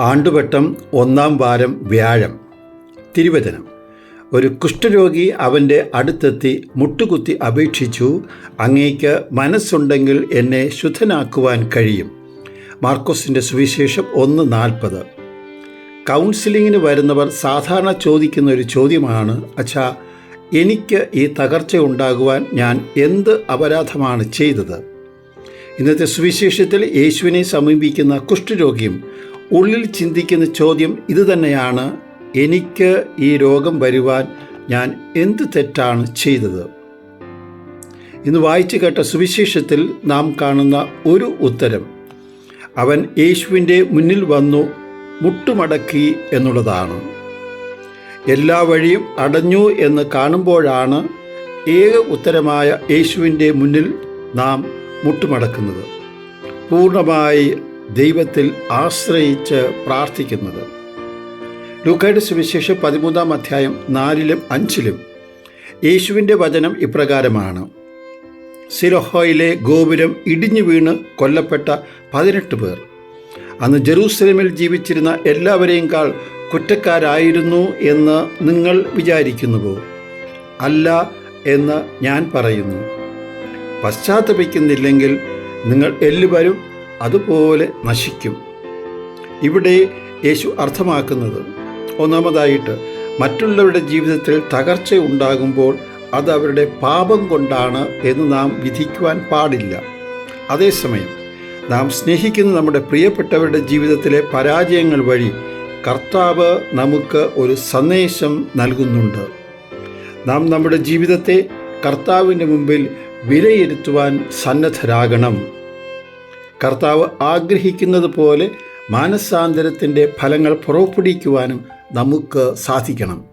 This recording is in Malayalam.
ആണ്ടുവട്ടം ഒന്നാം വാരം വ്യാഴം. തിരുവചനം. ഒരു കുഷ്ഠരോഗി അവന്റെ അടുത്തെത്തി മുട്ടുകുത്തി അപേക്ഷിച്ചു അങ്ങേക്ക് മനസ്സുണ്ടെങ്കിൽ എന്നെ ശുദ്ധനാക്കുവാൻ കഴിയും. മാർക്കോസിന്റെ സുവിശേഷം ഒന്ന് നാൽപ്പത്. കൗൺസിലിങ്ങിന് വരുന്നവർ സാധാരണ ചോദിക്കുന്ന ഒരു ചോദ്യമാണ് അച്ഛാ എനിക്ക് ഈ തകർച്ച ഉണ്ടാകുവാൻ ഞാൻ എന്ത് അപരാധമാണ് ചെയ്തത്? ഇന്നത്തെ സുവിശേഷത്തിൽ യേശുവിനെ സമീപിക്കുന്ന കുഷ്ഠരോഗിയും ഉള്ളിൽ ചിന്തിക്കുന്ന ചോദ്യം ഇതുതന്നെയാണ് എനിക്ക് ഈ രോഗം വരുവാൻ ഞാൻ എന്ത് തെറ്റാണ് ചെയ്തത്? ഇന്ന് വായിച്ചു കേട്ട സുവിശേഷത്തിൽ നാം കാണുന്ന ഒരു ഉത്തരം. അവൻ യേശുവിന്റെ മുന്നിൽ വന്നു മുട്ടുമടക്കി എന്നുള്ളതാണ്. എല്ലാ വഴിയും അടഞ്ഞു എന്ന് കാണുമ്പോഴാണ് ഏക ഉത്തരമായ യേശുവിന്റെ മുന്നിൽ നാം മുട്ടുമടക്കുന്നത്. പൂർണമായി ദൈവത്തിൽ ആശ്രയിച്ച് പ്രാർത്ഥിക്കുന്നത്. ലൂക്കയുടെ സുവിശേഷം പതിമൂന്നാം അധ്യായം നാലിലും അഞ്ചിലും യേശുവിന്റെ വചനം ഇപ്രകാരമാണ്. സിലോഹോയിലെ ഗോപുരം ഇടിഞ്ഞു വീണ് കൊല്ലപ്പെട്ട പതിനെട്ട് പേർ. അന്ന് ജെറൂസലമിൽ ജീവിച്ചിരുന്ന എല്ലാവരെയും കാൾ കുറ്റക്കാരായിരുന്നു എന്ന് നിങ്ങൾ വിചാരിക്കുന്നുവോ? അല്ല എന്ന് ഞാൻ പറയുന്നു. പശ്ചാത്തപിക്കുന്നില്ലെങ്കിൽ നിങ്ങൾ എല്ലാവരും അതുപോലെ നശിക്കും. ഇവിടെ യേശു അർത്ഥമാക്കുന്നത് ഒന്നാമതായിട്ട് മറ്റുള്ളവരുടെ ജീവിതത്തിൽ തകർച്ച ഉണ്ടാകുമ്പോൾ അത് അവരുടെ പാപം കൊണ്ടാണ് എന്ന് നാം വിധിക്കുവാൻ പാടില്ല. അതേസമയം നാം സ്നേഹിക്കുന്ന നമ്മുടെ പ്രിയപ്പെട്ടവരുടെ ജീവിതത്തിലെ പരാജയങ്ങൾ വഴി കർത്താവ് നമുക്ക് ഒരു സന്ദേശം നൽകുന്നുണ്ട്. നാം നമ്മുടെ ജീവിതത്തെ കർത്താവിന്റെ മുമ്പിൽ വിലയിരുത്തുവാൻ സന്നദ്ധരാകണം. കർത്താവ് ആഗ്രഹിക്കുന്നത് പോലെ മാനസാന്തരത്തിന്റെ ഫലങ്ങൾ പുറപ്പെടുവിക്കുവാനും നമുക്ക് സാധിക്കണം.